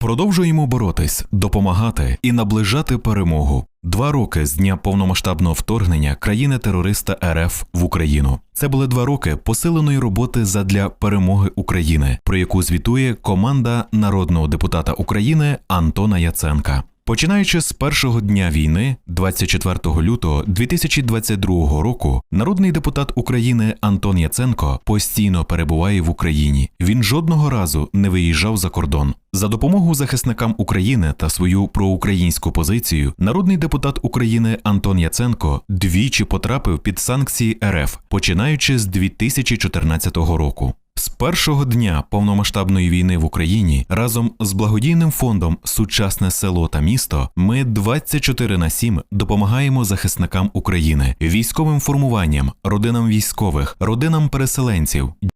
Продовжуємо боротись, допомагати і наближати перемогу. Два роки з дня повномасштабного вторгнення країни-терориста РФ в Україну. Це були два роки посиленої роботи задля перемоги України, про яку звітує команда народного депутата України Антона Яценка. Починаючи з першого дня війни, 24 лютого 2022 року, народний депутат України Антон Яценко постійно перебуває в Україні. Він жодного разу не виїжджав за кордон. За допомогу захисникам України та свою проукраїнську позицію, народний депутат України Антон Яценко двічі потрапив під санкції РФ, починаючи з 2014 року. Першого дня повномасштабної війни в Україні разом з благодійним фондом Сучасне село та місто ми 24 на 7 допомагаємо захисникам України, військовим формуванням, родинам військових, родинам переселенців,